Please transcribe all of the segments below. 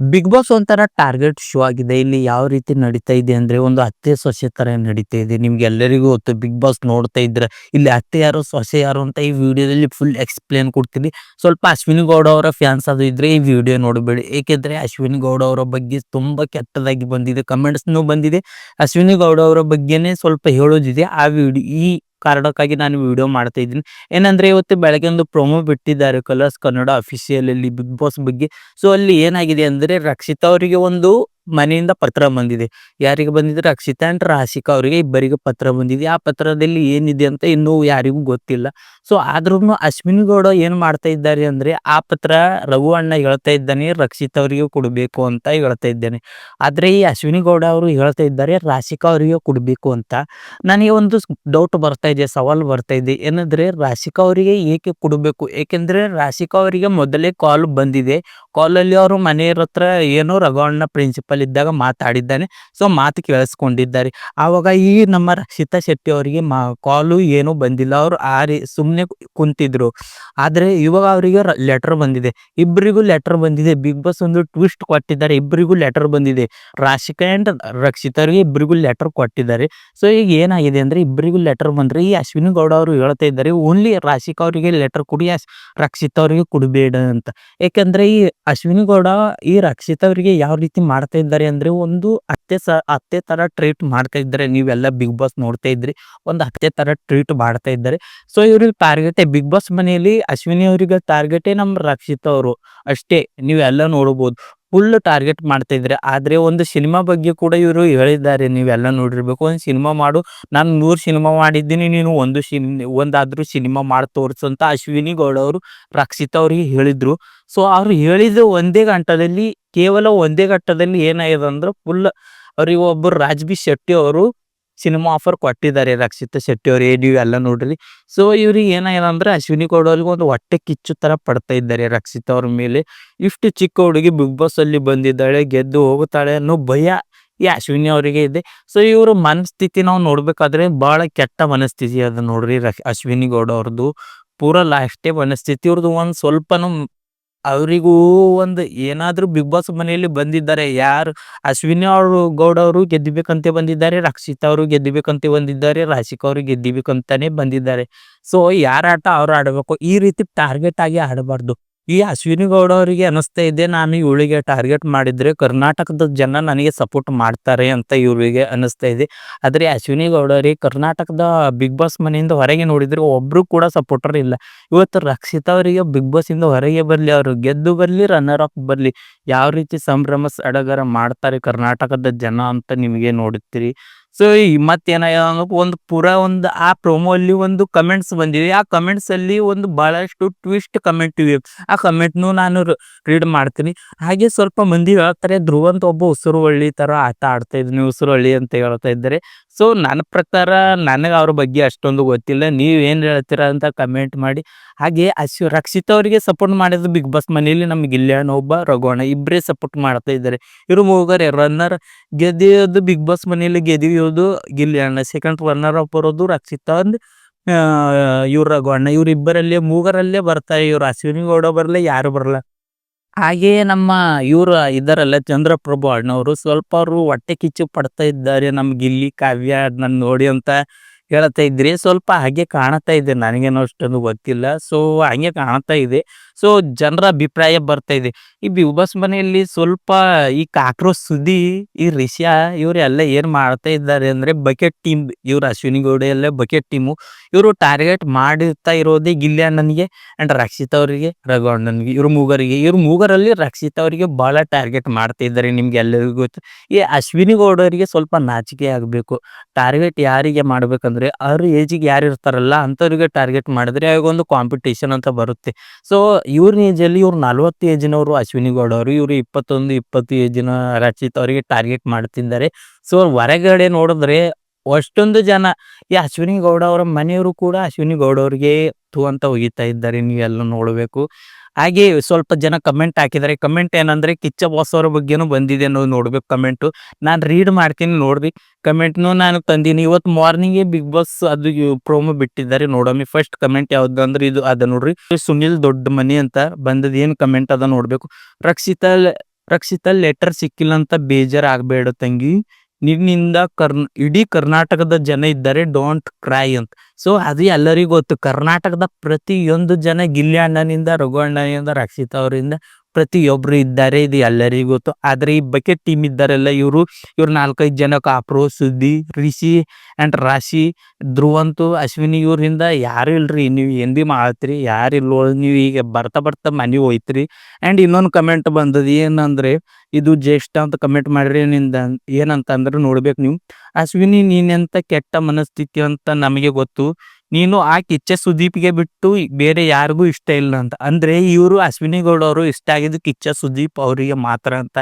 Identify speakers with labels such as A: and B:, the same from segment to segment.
A: Big Boss ಒಂಥರ target show ಆಗಿದೆ. ಇಲ್ಲಿ ಯಾವ ರೀತಿ ನಡೀತಾ ಇದೆ ಅಂದ್ರೆ ಒಂದು ಅತ್ತೆ ಸೊಸೆ ತರ ನಡೀತಾ ಇದೆ. ನಿಮ್ಗೆ ಎಲ್ಲರಿಗೂ ಗೊತ್ತು ಬಿಗ್ ಬಾಸ್ ನೋಡ್ತಾ ಇದ್ರೆ ಇಲ್ಲಿ ಅತ್ತೆ ಯಾರು, ಸೊಸೆ ಯಾರು ಅಂತ ಈ ವಿಡಿಯೋದಲ್ಲಿ ಫುಲ್ ಎಕ್ಸ್ಪ್ಲೇನ್ ಕೊಡ್ತೀನಿ. ಸ್ವಲ್ಪ ಅಶ್ವಿನಿ ಗೌಡ ಅವರ ಫ್ಯಾನ್ಸ್ ಅದು ಇದ್ರೆ ಈ ವಿಡಿಯೋ ನೋಡಬೇಡಿ. ಏಕೆಂದ್ರೆ ಅಶ್ವಿನಿ ಗೌಡ ಅವರ ಬಗ್ಗೆ ತುಂಬಾ ಕೆಟ್ಟದಾಗಿ ಬಂದಿದೆ ಕಮೆಂಟ್ಸ್ ಬಂದಿದೆ. ಅಶ್ವಿನಿ ಗೌಡ ಅವರ ಬಗ್ಗೆನೇ ಸ್ವಲ್ಪ ಹೇಳೋದಿದೆ. ಆ ವಿಡಿಯೋ ಈ ಕಾರಣಕ್ಕಾಗಿ ನಾನು ವಿಡಿಯೋ ಮಾಡ್ತಾ ಇದ್ದೀನಿ. ಏನಂದ್ರೆ ಇವತ್ತು ಬೆಳಗ್ಗೆ ಒಂದು ಪ್ರೊಮೋ ಬಿಟ್ಟಿದ್ದಾರೆ ಕಲರ್ಸ್ ಕನ್ನಡ ಅಫಿಷಿಯಲ್ ಅಲ್ಲಿ ಬಿಗ್ ಬಾಸ್ ಬಗ್ಗೆ. ಸೊ ಅಲ್ಲಿ ಏನಾಗಿದೆ ಅಂದ್ರೆ ರಕ್ಷಿತಾ ಅವರಿಗೆ ಒಂದು ಮನೆಯಿಂದ ಪತ್ರ ಬಂದಿದೆ. ಯಾರಿಗೆ ಬಂದಿದ್ರೆ ರಕ್ಷಿತಾ ಅಂಡ್ ರಾಶಿಕಾ ಅವರಿಗೆ ಇಬ್ಬರಿಗೆ ಪತ್ರ ಬಂದಿದೆ. ಆ ಪತ್ರದಲ್ಲಿ ಏನಿದೆ ಅಂತ ಇನ್ನೂ ಯಾರಿಗೂ ಗೊತ್ತಿಲ್ಲ. ಸೊ ಆದ್ರೂ ಅಶ್ವಿನಿ ಗೌಡ ಏನ್ ಮಾಡ್ತಾ ಇದ್ದಾರೆ ಅಂದ್ರೆ, ಆ ಪತ್ರ ರಘು ಅಣ್ಣ ಹೇಳ್ತಾ ಇದ್ದಾನೆ, ರಕ್ಷಿತ್ ಅವರಿಗೆ ಕೊಡಬೇಕು ಅಂತ ಹೇಳ್ತಾ ಇದ್ದಾನೆ. ಆದ್ರೆ ಈ ಅಶ್ವಿನಿ ಗೌಡ ಅವರು ಹೇಳ್ತಾ ಇದ್ದಾರೆ, ರಾಶಿಕಾ ಅವರಿಗೆ ಕೊಡಬೇಕು ಅಂತ. ನನಗೆ ಒಂದು ಡೌಟ್ ಬರ್ತಾ ಇದೆ, ಸವಾಲ್ ಬರ್ತಾ ಇದೆ. ಏನಂದ್ರೆ, ರಾಶಿಕಾ ಅವರಿಗೆ ಏಕೆ ಕೊಡಬೇಕು? ಏಕೆಂದ್ರೆ, ರಾಶಿಕಾ ಅವರಿಗೆ ಮೊದಲೇ ಕಾಲ್ ಬಂದಿದೆ. ಕಾಲಲ್ಲಿ ಅವರು ಮನೆಯವ್ರ ಹತ್ರ ಏನೋ ರಘುವಣ್ಣ ಪ್ರಿನ್ಸಿಪಲ್ ಇದ್ದಾಗ ಮಾತಾಡಿದ್ದಾನೆ. ಸೊ ಮಾತು ಕೇಳಿಸ್ಕೊಂಡಿದ್ದಾರೆ. ಆವಾಗ ಈ ನಮ್ಮ ರಕ್ಷಿತಾ ಶೆಟ್ಟಿ ಅವರಿಗೆ ಮಾ, ಕಾಲು ಏನೂ ಬಂದಿಲ್ಲ. ಅವರು ಆ ರೀ ಸುಮ್ಮನೆ ಕುಂತಿದ್ರು. ಆದರೆ ಇವಾಗ ಅವರಿಗೆ ಲೆಟರ್ ಬಂದಿದೆ. ಇಬ್ಬರಿಗೂ ಲೆಟರ್ ಬಂದಿದೆ. ಬಿಗ್ ಬಾಸ್ ಒಂದು ಟ್ವಿಸ್ಟ್ ಕೊಟ್ಟಿದ್ದಾರೆ. ಇಬ್ಬರಿಗೂ ಲೆಟರ್ ಬಂದಿದೆ. ರಾಶಿಕಾ ಅಂಡ್ ರಕ್ಷಿತರಿಗೆ ಇಬ್ಬರಿಗೂ ಲೆಟರ್ ಕೊಟ್ಟಿದ್ದಾರೆ. ಸೊ ಈಗ ಏನಾಗಿದೆ ಅಂದ್ರೆ ಇಬ್ಬರಿಗೂ ಲೆಟರ್ ಬಂದರೆ ಈ ಅಶ್ವಿನಿ ಗೌಡ ಅವರು ಹೇಳ್ತಾ ಇದ್ದಾರೆ ಓನ್ಲಿ ರಾಶಿಕಾ ಅವರಿಗೆ ಲೆಟರ್ ಕೊಡಿ ರಕ್ಷಿತಾ ಅವರಿಗೆ ಕೊಡಬೇಡ ಅಂತ. ಯಾಕಂದ್ರೆ ಈ ಅಶ್ವಿನಿ ಗೌಡ ಈ ರಕ್ಷಿತ ಅವರಿಗೆ ಯಾವ ರೀತಿ ಮಾಡ್ತಾ ಇದ್ದಾರೆ ಅಂದ್ರೆ ಒಂದು ಅತ್ತೆ ಸ, ಅತ್ತೆ ತರ ಟ್ರೀಟ್ ಮಾಡ್ತಾ ಇದ್ದಾರೆ. ನೀವೆಲ್ಲ ಬಿಗ್ ಬಾಸ್ ನೋಡ್ತಾ ಇದ್ರಿ ಒಂದು ಅತ್ತೆ ತರ ಟ್ರೀಟ್ ಮಾಡ್ತಾ ಇದ್ದಾರೆ. ಸೊ ಇವ್ರಿಗೆ ಟಾರ್ಗೆಟೇ ಬಿಗ್ ಬಾಸ್ ಮನೆಯಲ್ಲಿ ಅಶ್ವಿನಿ ಅವರಿಗೆ ಟಾರ್ಗೆಟೇ ನಮ್ಮ ರಕ್ಷಿತ್ ಅವರು. ಅಷ್ಟೇ. ನೀವೆಲ್ಲ ನೋಡಬಹುದು ಫುಲ್ ಟಾರ್ಗೆಟ್ ಮಾಡ್ತಾ ಇದ್ರೆ, ಆದ್ರೆ ಒಂದು ಸಿನಿಮಾ ಬಗ್ಗೆ ಕೂಡ ಇವರು ಹೇಳಿದ್ದಾರೆ, ನೀವೆಲ್ಲ ನೋಡಿರ್ಬೇಕು. ಒಂದು ಸಿನಿಮಾ ಮಾಡು. ನಾನು ನೂರು ಸಿನಿಮಾ ಮಾಡಿದ್ದೀನಿ, ನೀನು ಒಂದು ಸಿನ್ ಒಂದಾದ್ರೂ ಸಿನಿಮಾ ಮಾಡಿ ತೋರಿಸು ಅಂತ ಅಶ್ವಿನಿ ಗೌಡ ಅವರು, ರಕ್ಷಿತಾ ಅವ್ರಿಗೆ ಹೇಳಿದ್ರು. ಸೊ ಅವ್ರು ಹೇಳಿದ ಒಂದೇ ಗಂಟದಲ್ಲಿ ಕೇವಲ ಒಂದೇ ಘಟ್ಟದಲ್ಲಿ ಏನಾಗಿದೆ ಅಂದ್ರೆ ಫುಲ್ ಅವ್ರಿಗೆ ಒಬ್ಬರು ರಾಜ್ಬಿ ಶೆಟ್ಟಿ ಅವರು ಸಿನಿಮಾ ಆಫರ್ ಕೊಟ್ಟಿದ್ದಾರೆ ರಕ್ಷಿತ ಶೆಟ್ಟಿ ಅವ್ರು ಏ ನೀವು ಎಲ್ಲ ನೋಡ್ರಿ. ಸೊ ಇವ್ರಿಗೆ ಏನಾಗಿದೆ ಅಂದ್ರೆ ಅಶ್ವಿನಿ ಗೌಡ ಅವ್ರಿಗೆ ಒಂದು ಹೊಟ್ಟೆ ಕಿಚ್ಚು ತರ ಪಡ್ತಾ ಇದ್ದಾರೆ ರಕ್ಷಿತ ಅವ್ರ ಮೇಲೆ. ಇಷ್ಟು ಚಿಕ್ಕ ಹುಡುಗಿ ಬಿಗ್ ಬಾಸ್ ಅಲ್ಲಿ ಬಂದಿದ್ದಾಳೆ, ಗೆದ್ದು ಹೋಗುತ್ತಾಳೆ ಅನ್ನೋ ಭಯ ಈ ಅಶ್ವಿನಿ ಅವರಿಗೆ ಇದೆ. ಸೊ ಇವರು ಮನಸ್ಥಿತಿ ನಾವು ನೋಡ್ಬೇಕಾದ್ರೆ ಬಹಳ ಕೆಟ್ಟ ಮನಸ್ಥಿತಿ ಅದ ನೋಡ್ರಿ ಅಶ್ವಿನಿ ಗೌಡ ಅವ್ರದ್ದು ಪೂರಾ ಲಾಸ್ಟೇ ಮನಸ್ಥಿತಿ ಇವ್ರದ್ದು ಒಂದು ಸ್ವಲ್ಪನೂ ಅವರಿಗೂ ಒಂದು ಏನಾದ್ರೂ ಬಿಗ್ ಬಾಸ್ ಮನೆಯಲ್ಲಿ ಬಂದಿದ್ದಾರೆ, ಯಾರು ಅಶ್ವಿನಿ ಅವರು, ಗೌಡ ಅವರು ಗೆದ್ದಿಬೇಕಂತೆ ಬಂದಿದ್ದಾರೆ, ರಕ್ಷಿತ ಅವರು ಗೆದ್ದಿಬೇಕಂತೆ ಬಂದಿದ್ದಾರೆ, ರಾಶಿಕ ಅವರು ಗೆದ್ದಿಬೇಕಂತಾನೆ ಬಂದಿದ್ದಾರೆ. ಸೊ ಯಾರ ಆಟ ಅವ್ರು ಆಡಬೇಕು, ಈ ರೀತಿ ಟಾರ್ಗೆಟ್ ಆಗಿ ಆಡಬಾರ್ದು. ಈ ಅಶ್ವಿನಿ ಗೌಡ ಅವರಿಗೆ ಅನಿಸ್ತಾ ಇದೆ, ನಾನು ಇವಳಿಗೆ ಟಾರ್ಗೆಟ್ ಮಾಡಿದ್ರೆ ಕರ್ನಾಟಕದ ಜನ ನನಗೆ ಸಪೋರ್ಟ್ ಮಾಡ್ತಾರೆ ಅಂತ ಇವರಿಗೆ ಅನಿಸ್ತಾ ಇದೆ. ಆದರೆ ಅಶ್ವಿನಿ ಗೌಡ ಅವರಿಗೆ ಕರ್ನಾಟಕದ ಬಿಗ್ ಬಾಸ್ ಮನೆಯಿಂದ ಹೊರಗೆ ನೋಡಿದ್ರೆ ಒಬ್ರು ಕೂಡ ಸಪೋರ್ಟರ್ ಇಲ್ಲ. ಇವತ್ತು ರಕ್ಷಿತಾ ಅವರಿಗೆ ಬಿಗ್ ಬಾಸ್ ಇಂದ ಹೊರಗೆ ಬರಲಿ, ಅವರು ಗೆದ್ದು ಬರಲಿ ರನ್ನರ್ ಅಪ್ ಬರಲಿ, ಯಾವ ರೀತಿ ಸಂಭ್ರಮ ಸಡಗರ ಮಾಡ್ತಾರೆ ಕರ್ನಾಟಕದ ಜನ ಅಂತ ನಿಮಗೆ ನೋಡುತ್ತೀರಿ? ಸೊ, ಈ ಮತ್ತೇನ ಒಂದು ಪೂರಾ ಒಂದು ಆ ಪ್ರೊಮೋ ಅಲ್ಲಿ ಒಂದು ಕಮೆಂಟ್ಸ್ ಬಂದಿದೆ. ಆ ಕಮೆಂಟ್ಸ್ ಅಲ್ಲಿ ಒಂದು ಬಹಳಷ್ಟು ಟ್ವಿಸ್ಟ್ ಕಮೆಂಟ್ ಇವೆ. ಆ ಕಮೆಂಟ್ನು ನಾನು ರೀಡ್ ಮಾಡ್ತೀನಿ. ಹಾಗೆ ಸ್ವಲ್ಪ ಮಂದಿ ಹೇಳ್ತಾರೆ ಧ್ರುವ ಅಂತ ಒಬ್ಬ ಹೊಳ್ಳಿ ತರ ಆಟ ಆಡ್ತಾ ಇದ್ದೀನಿ ಉಸುರುವಳ್ಳಿ ಅಂತ ಹೇಳ್ತಾ ಇದ್ದಾರೆ. ಸೊ, ನನ್ನ ಪ್ರಕಾರ ನನಗೆ ಅವ್ರ ಬಗ್ಗೆ ಅಷ್ಟೊಂದು ಗೊತ್ತಿಲ್ಲ. ನೀವ್ ಏನ್ ಹೇಳ್ತೀರಾ ಅಂತ ಕಮೆಂಟ್ ಮಾಡಿ. ಹಾಗೆ ಅಶ್ವ, ರಕ್ಷಿತ್ ಅವರಿಗೆ ಸಪೋರ್ಟ್ ಮಾಡಿದ ಬಿಗ್ ಬಾಸ್ ಮನೆಯಲ್ಲಿ ನಮ್ಗೆ ಇಲ್ಯಾನ ಒಬ್ಬ ರಘೋಣ ಇಬ್ಬರೇ ಸಪೋರ್ಟ್ ಮಾಡ್ತಾ ಇದ್ದಾರೆ. ಇವರು ಮೂವರು ರನ್ನರ್ ಗೆದ್ದಿಯೋದು ಬಿಗ್ ಬಾಸ್ ಮನೆಯಲ್ಲಿ ಗೆದಿಯೋದು ಅಣ್ಣ ಸೆಕೆಂಡ್ ರನ್ನರ್ ಅಪ್ ಬರೋದು, ರಕ್ಷಿತ್ ಅಂದ್ ಇವ್ರ ರಘುವಣ್ಣ ಇವ್ರ ಇಬ್ಬರಲ್ಲೇ, ಮೂಗರಲ್ಲೇ ಬರ್ತಾರೆ ಇವ್ರು. ಅಶ್ವಿನಿ ಗೌಡ ಬರಲ್ಲ ಯಾರು ಬರಲ್ಲ ಹಾಗೆಯೇ ನಮ್ಮ ಇವ್ರು ಇದರಲ್ಲ, ಚಂದ್ರಪ್ರಭು ಅಣ್ಣವರು, ಸ್ವಲ್ಪ ಅವರು ಹೊಟ್ಟೆ ಕಿಚ್ಚು ಪಡ್ತಾ ಇದ್ದಾರೆ. ನಮ್ ಗಿಲ್ಲಿ, ಕಾವ್ಯ, ಅದನ್ನ ನೋಡಿ ಅಂತ ಹೇಳ್ತಾ ಇದ್ರಿ ಸ್ವಲ್ಪ ಹಾಗೆ ಕಾಣುತ್ತಾ ಇದೆ. ನನಗೇನೋ ಅಷ್ಟೊಂದು ಗೊತ್ತಿಲ್ಲ. ಸೊ ಹಂಗೆ ಕಾಣ್ತಾ ಇದೆ. ಸೊ ಜನರ ಅಭಿಪ್ರಾಯ ಬರ್ತಾ ಇದೆ. ಈ ಬಿಗ್ ಮನೆಯಲ್ಲಿ ಸ್ವಲ್ಪ ಈ ಕಾಕ್ರೋಚ್ ಸುದ್ದಿ, ಈ ರಿಷಾ ಇವರೆಲ್ಲ ಏನ್ ಮಾಡ್ತಾ ಇದ್ದಾರೆ ಅಂದ್ರೆ ಬಕೆಟ್ ಟೀಮ್, ಇವ್ರು ಅಶ್ವಿನಿ ಗೌಡ ಎಲ್ಲ ಬಕೆಟ್ ಟೀಮು. ಇವರು ಟಾರ್ಗೆಟ್ ಮಾಡುತ್ತಾ ಇರೋದೇ ಗಿಲ್ಯ ನನಗೆ ಅಂಡ್ ರಕ್ಷಿತ್ ಅವರಿಗೆ ರಘುವಣ್ಣನ್ಗೆ ಇವ್ರ ಮೂಗರಿಗೆ. ಇವ್ರ ಮೂಗರಲ್ಲಿ ರಕ್ಷಿತ ಅವರಿಗೆ ಬಹಳ ಟಾರ್ಗೆಟ್ ಮಾಡ್ತಾ ಇದ್ದಾರೆ ನಿಮ್ಗೆ ಎಲ್ಲರಿಗೂ ಗೊತ್ತು. ಈ ಅಶ್ವಿನಿ ಗೌಡರಿಗೆ ಸ್ವಲ್ಪ ನಾಚಿಕೆ ಆಗ್ಬೇಕು. ಟಾರ್ಗೆಟ್ ಯಾರಿಗೆ ಮಾಡ್ಬೇಕಂದ್ರೆ ಅವ್ರ ಏಜಿಗೆ ಯಾರು ಇರ್ತಾರಲ್ಲ ಅಂಥವ್ರಿಗೆ ಟಾರ್ಗೆಟ್ ಮಾಡಿದ್ರೆ ಒಂದು ಕಾಂಪಿಟೇಷನ್ ಅಂತ ಬರುತ್ತೆ. ಸೊ ಏಜ್ ಏಜಲ್ಲಿ ಇವ್ರು ನಲ್ವತ್ತು ಏಜಿನವರು ಅಶ್ವಿನಿ ಗೌಡ ಅವರು, ಇವರು ಇಪ್ಪತ್ತೊಂದು, ಇಪ್ಪತ್ತು ಏಜಿನ ರಚಿತ್ ಅವರಿಗೆ ಟಾರ್ಗೆಟ್ ಮಾಡ್ತಿದ್ದಾರೆ. ಸೊ ಹೊರಗಡೆ ನೋಡಿದ್ರೆ ಅಷ್ಟೊಂದು ಜನ ಈ ಅಶ್ವಿನಿ ಗೌಡ ಅವರ ಮನೆಯವರು ಕೂಡ ಅಶ್ವಿನಿ ಗೌಡ ಅವರಿಗೆ ತು ಅಂತ ಒಗಿತಾ ಇದ್ದಾರೆ. ನೀವೆಲ್ಲ ನೋಡಬೇಕು. ಹಾಗೆ ಸ್ವಲ್ಪ ಜನ ಕಮೆಂಟ್ ಹಾಕಿದ್ದಾರೆ. ಕಮೆಂಟ್ ಏನಂದ್ರೆ, ಕಿಚ್ಚ ಬಾಸ್ ಅವರ ಬಗ್ಗೆನೂ ಬಂದಿದೆ ಅನ್ನೋದು ನೋಡ್ಬೇಕು ಕಮೆಂಟ್ ನಾನು ರೀಡ್ ಮಾಡ್ತೀನಿ ನೋಡ್ರಿ. ಕಮೆಂಟ್ನು ನಾನು ತಂದೀನಿ. ಇವತ್ತು ಮಾರ್ನಿಂಗ್ ಬಿಗ್ ಬಾಸ್ ಅದು ಪ್ರೋಮೋ ಬಿಟ್ಟಿದ್ದಾರೆ ನೋಡಮ್ಮಿ ಫಸ್ಟ್ ಕಮೆಂಟ್ ಯಾವ್ದು ಅಂದ್ರೆ ಇದು ಅದ ನೋಡ್ರಿ. ಸುನಿಲ್ ದೊಡ್ಡ ಮನಿ ಅಂತ ಬಂದದ ಏನ್ ಕಮೆಂಟ್ ಅದ ನೋಡ್ಬೇಕು. ರಕ್ಷಿತ ರಕ್ಷಿತ ಲೆಟರ್ ಸಿಕ್ಕಿಲ್ಲ ಅಂತ ಬೇಜಾರಾಗಬೇಡ ತಂಗಿ. ನಿನ್ನಿಂದ ಕರ್ನ್, ಇಡೀ ಕರ್ನಾಟಕದ ಜನ ಇದ್ದಾರೆ ಡೋಂಟ್ ಕ್ರೈ ಅಂತ. ಸೊ ಅದು ಎಲ್ಲರಿಗೂ ಗೊತ್ತು. ಕರ್ನಾಟಕದ ಪ್ರತಿಯೊಂದು ಜನ ಗಿಲ್ಲಿ ಅಣ್ಣನಿಂದ, ರಘು ಅಣ್ಣನಿಂದ, ರಕ್ಷಿತ್ ಅವರಿಂದ ಪ್ರತಿಯೊಬ್ರು ಇದ್ದಾರೆ, ಇದು ಎಲ್ಲರಿಗೂ ಗೊತ್ತು. ಆದ್ರೆ ಈ ಬಕೆಟ್ ಟೀಮ್ ಇದ್ದಾರಲ್ಲ ಇವರು, ಇವ್ರು ನಾಲ್ಕೈದು ಜನ ಕಾಪ್ರು ಸುದ್ದಿ, ರಿಷಿ ಅಂಡ್ ರಾಶಿ, ಧ್ರುವಂತು, ಅಶ್ವಿನಿ ಇವ್ರಿಂದ ಯಾರು ಇಲ್ರಿ? ನೀವು ಭೀ ಮಾಡತ್ರಿ? ಯಾರು ಇಲ್ವೋ? ನೀವು ಈಗ ಬರ್ತಾ ಬರ್ತಾ ಮನೆ ಹೋಯ್ತ್ರಿ ಅಂಡ್ ಇನ್ನೊಂದು ಕಮೆಂಟ್ ಬಂದದ ಏನಂದ್ರೆ, ಇದು ಜ್ಯೇಷ್ಠ ಅಂತ ಕಮೆಂಟ್ ಮಾಡ್ರಿ ನಿಂದ ಏನಂತಂದ್ರೆ ನೋಡ್ಬೇಕು ನೀವು. ಅಶ್ವಿನಿ, ನೀನೆಂತ ಕೆಟ್ಟ ಮನಸ್ಥಿತಿ ಅಂತ ನಮಗೆ ಗೊತ್ತು. ನೀನು ಆ ಕಿಚ್ಚ ಸುದೀಪ್ಗೆ ಬಿಟ್ಟು ಬೇರೆ ಯಾರಿಗೂ ಇಷ್ಟ ಇಲ್ಲ ಅಂತ. ಅಂದ್ರೆ ಇವರು ಅಶ್ವಿನಿ ಗೌಡ ಅವರು ಇಷ್ಟ ಆಗಿದ್ದು ಕಿಚ್ಚ ಸುದೀಪ್ ಅವರಿಗೆ ಮಾತ್ರ ಅಂತ.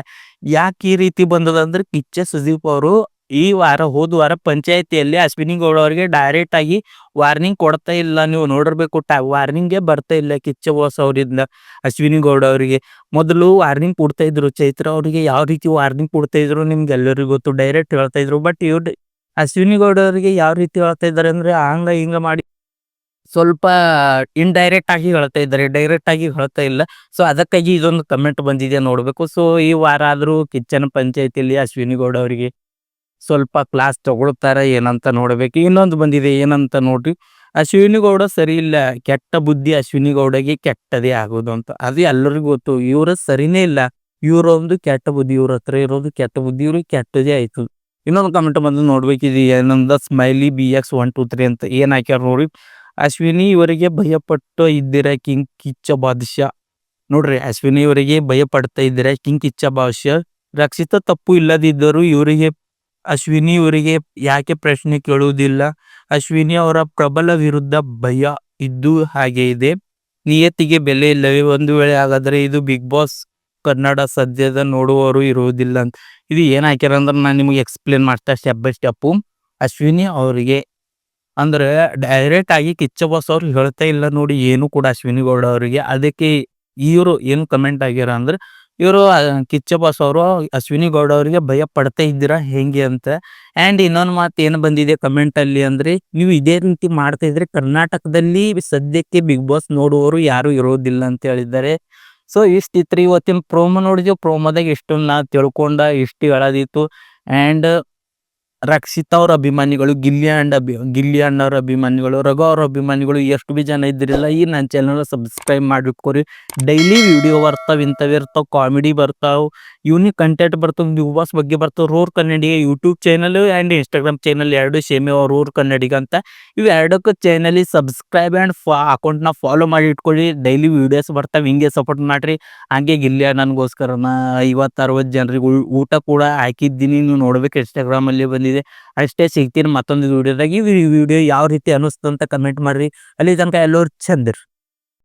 A: ಯಾಕೆ ಈ ರೀತಿ ಬಂದದ ಅಂದ್ರೆ ಕಿಚ್ಚ ಸುದೀಪ್ ಅವರು ಈ ವಾರ, ಹೋದ ವಾರ ಪಂಚಾಯತಿಯಲ್ಲಿ ಅಶ್ವಿನಿ ಗೌಡ ಅವರಿಗೆ ಡೈರೆಕ್ಟ್ ಆಗಿ ವಾರ್ನಿಂಗ್ ಕೊಡ್ತಾ ಇಲ್ಲ. ನೀವು ನೋಡಿರ್ಬೇಕು ವಾರ್ನಿಂಗ್ಗೆ ಬರ್ತಾ ಇಲ್ಲ ಕಿಚ್ಚ ಬಾಸ್ ಅವರಿಂದ, ಅಶ್ವಿನಿ ಗೌಡ ಅವರಿಗೆ ಮೊದಲು ವಾರ್ನಿಂಗ್ ಕೊಡ್ತಾ ಇದ್ರು. ಚೈತ್ರ ಅವರಿಗೆ ಯಾವ ರೀತಿ ವಾರ್ನಿಂಗ್ ಕೊಡ್ತಾ ಇದ್ರು ನಿಮ್ಗೆ ಎಲ್ಲರಿಗೂ ಗೊತ್ತು. ಡೈರೆಕ್ಟ್ ಹೇಳ್ತಾ ಇದ್ರು. ಬಟ್ ಇವ್ರು ಅಶ್ವಿನಿ ಗೌಡ ಅವರಿಗೆ ಯಾವ ರೀತಿ ಹೇಳ್ತಾ ಇದ್ದಾರೆ ಅಂದ್ರೆ ಹಂಗ ಹಿಂಗ ಮಾಡಿ ಸ್ವಲ್ಪ ಇಂಡೈರೆಕ್ಟ್ ಆಗಿ ಹೇಳ್ತಾ ಇದ್ದಾರೆ. ಡೈರೆಕ್ಟ್ ಆಗಿ ಹೇಳ್ತಾ ಇಲ್ಲ. ಸೊ ಅದಕ್ಕಾಗಿ ಇದೊಂದು ಕಮೆಂಟ್ ಬಂದಿದೆ ನೋಡ್ಬೇಕು. ಸೊ ಈ ವಾರ ಆದ್ರೂ ಕಿಚ್ಚನ ಪಂಚಾಯತಿಲಿ ಅಶ್ವಿನಿ ಗೌಡ ಅವರಿಗೆ ಸ್ವಲ್ಪ ಕ್ಲಾಸ್ ತಗೊಳ್ತಾರ, ಏನಂತ ನೋಡ್ಬೇಕು. ಇನ್ನೊಂದು ಬಂದಿದೆ, ಏನಂತ ನೋಡ್ರಿ. ಅಶ್ವಿನಿ ಗೌಡ ಸರಿ ಇಲ್ಲ. ಕೆಟ್ಟ ಬುದ್ಧಿ ಅಶ್ವಿನಿ ಗೌಡಗೆ ಕೆಟ್ಟದೇ ಆಗೋದು ಅಂತ. ಅದು ಎಲ್ಲರಿಗೂ ಗೊತ್ತು. ಇವ್ರ ಸರಿನೇ ಇಲ್ಲ. ಇವರೊಂದು ಕೆಟ್ಟ ಬುದ್ಧಿ, ಇವ್ರ ಹತ್ರ ಇರೋದು ಕೆಟ್ಟ ಬುದ್ಧಿ, ಇವ್ರಿಗೆ ಕೆಟ್ಟದೇ ಆಯ್ತು. ಇನ್ನೊಂದು ಕಮೆಂಟ್ ಬಂದು ನೋಡ್ಬೇಕಿದೆ, ಏನಂದ smiley B X one two three ಅಂತ ಏನ್ ಹಾಕ್ಯಾರ ನೋಡಿ ಅಶ್ವಿನಿ ಇವರಿಗೆ ಭಯಪಟ್ಟು ಇದ್ದೀರಾ ಕಿಂಗ್ ಕಿಚ್ಚ ಬಾದಶಾ? ನೋಡ್ರಿ, ಅಶ್ವಿನಿ ಇವರಿಗೆ ಭಯ ಪಡ್ತಾ ಇದ್ದೀರಾ ಕಿಂಗ್ ಕಿಚ್ಚ ಬಾದಶಾ? ರಕ್ಷಿತ ತಪ್ಪು ಇಲ್ಲದಿದ್ದರೂ ಇವರಿಗೆ, ಅಶ್ವಿನಿ ಇವರಿಗೆ ಯಾಕೆ ಪ್ರಶ್ನೆ ಕೇಳುವುದಿಲ್ಲ? ಅಶ್ವಿನಿ ಅವರ ಪ್ರಬಲ ವಿರುದ್ಧ ಭಯ ಇದ್ದು ಹಾಗೆ ಇದೆ. ನಿಯತ್ತಿಗೆ ಬೆಲೆ ಇಲ್ಲವೇ? ಒಂದು ವೇಳೆ ಹಾಗಾದ್ರೆ ಇದು ಬಿಗ್ ಬಾಸ್ ಕನ್ನಡ ಸದ್ಯದ ನೋಡುವವರು ಇರುವುದಿಲ್ಲ ಅಂತ. ಇದು ಏನ್ ಹಾಕ್ಯಾರ ಅಂದ್ರೆ ನಾನು ನಿಮಗೆ ಎಕ್ಸ್ಪ್ಲೇನ್ ಮಾಡ್ತಾ ಸ್ಟೆಪ್ ಬೈ ಸ್ಟೆಪ್ಪು ಅಶ್ವಿನಿ ಅವರಿಗೆ ಅಂದ್ರೆ ಡೈರೆಕ್ಟ್ ಆಗಿ ಕಿಚ್ಚ ಬಾಸ್ ಅವ್ರು ಹೇಳ್ತಾ ಇಲ್ಲ ನೋಡಿ ಏನು ಕೂಡ ಅಶ್ವಿನಿ ಗೌಡ ಅವರಿಗೆ. ಅದಕ್ಕೆ ಇವರು ಏನು ಕಮೆಂಟ್ ಆಗ್ಯಾರ ಅಂದ್ರೆ ಇವರು ಕಿಚ್ಚ ಬಾಸ್ ಅವರು ಅಶ್ವಿನಿ ಗೌಡ ಅವರಿಗೆ ಭಯ ಪಡ್ತಾ ಇದ್ದೀರಾ ಹೆಂಗೆ ಅಂತ. ಅಂಡ್ ಇನ್ನೊಂದು ಮಾತು ಏನು ಬಂದಿದೆ ಕಮೆಂಟ್ ಅಲ್ಲಿ ಅಂದ್ರೆ ನೀವು ಇದೇ ರೀತಿ ಮಾಡ್ತಾ ಇದ್ರೆ ಕರ್ನಾಟಕದಲ್ಲಿ ಸದ್ಯಕ್ಕೆ ಬಿಗ್ ಬಾಸ್ ನೋಡುವವರು ಯಾರು ಇರೋದಿಲ್ಲ ಅಂತ ಹೇಳಿದ್ದಾರೆ. ಸೊ ಇಷ್ಟಿತ್ರಿ ಇವತ್ತಿನ ಪ್ರೋಮೋ ನೋಡಿದ್ವಿ ಪ್ರೋಮೋದಾಗ ಇಷ್ಟು ನಾ ತಿಳ್ಕೊಂಡ ಇಷ್ಟು ಹೇಳೋದಿತ್ತು. ಅಂಡ್ ರಕ್ಷಿತಾ ಅವ್ರ ಅಭಿಮಾನಿಗಳು ಗಿಲ್ಲಿ ಅಭಿ ಗಿಲ್ಲಿ ಅವ್ರ ಅಭಿಮಾನಿಗಳು ರಘು ಅವ್ರ ಅಭಿಮಾನಿಗಳು, ಎಷ್ಟು ಬಿ ಜನ ಇದ್ದಿರಲ್ಲ, ಈ ನನ್ನ ಚಾನಲ್ ಸಬ್ಸ್ಕ್ರೈಬ್ ಮಾಡಿಕೊರಿ ಡೈಲಿ ವಿಡಿಯೋ ಬರ್ತಾವ, ಇಂಥವು ಇರ್ತಾವ ಕಾಮಿಡಿ ಬರ್ತಾವ ಯೂನಿಕ್ ಕಂಟೆಂಟ್ ಬರ್ತಾವ ಬಿಗ್ ಬಾಸ್ ಬಗ್ಗೆ ಬರ್ತಾವ roar Kannadiga YouTube channel and Instagram channel ಎರಡು ಸೇಮೆ ಅವ ರೂರ್ ಕನ್ನಡಿಗ ಅಂತ. ಇವು ಎರಡಕ್ಕೂ ಚಾನಲ್ ಸಬ್ಸ್ಕ್ರೈಬ್ ಆ್ಯಂಡ್ ಫಾ ಅಕೌಂಟ್ನ ಫಾಲೋ ಮಾಡಿ ಇಟ್ಕೊಳ್ಳಿ ಡೈಲಿ ವಿಡಿಯೋಸ್ ಬರ್ತಾವೆ, ಹಿಂಗೆ ಸಪೋರ್ಟ್ ಮಾಡಿರಿ. ಹಂಗೆ ಗಿಲ್ಲಿ ನನಗೋಸ್ಕರ ನಾ ಐವತ್ತು ಅರವತ್ತು ಜನರಿಗೆ ಊಟ ಕೂಡ ಹಾಕಿದ್ದೀನಿ. ನೀವು ನೋಡ್ಬೇಕು ಇನ್ಸ್ಟಾಗ್ರಾಮಲ್ಲಿ ಬಂದಿದೆ. ಅಷ್ಟೇ ಸಿಗ್ತೀನಿ ಮತ್ತೊಂದು ವಿಡಿಯೋದಾಗ ಈ ವಿಡಿಯೋ ಯಾವ ರೀತಿ ಅನ್ನಿಸ್ತು ಅಂತ ಕಮೆಂಟ್ ಮಾಡ್ರಿ. ಅಲ್ಲಿ ತನಕ ಎಲ್ಲರೂ ಚಂದಿರ್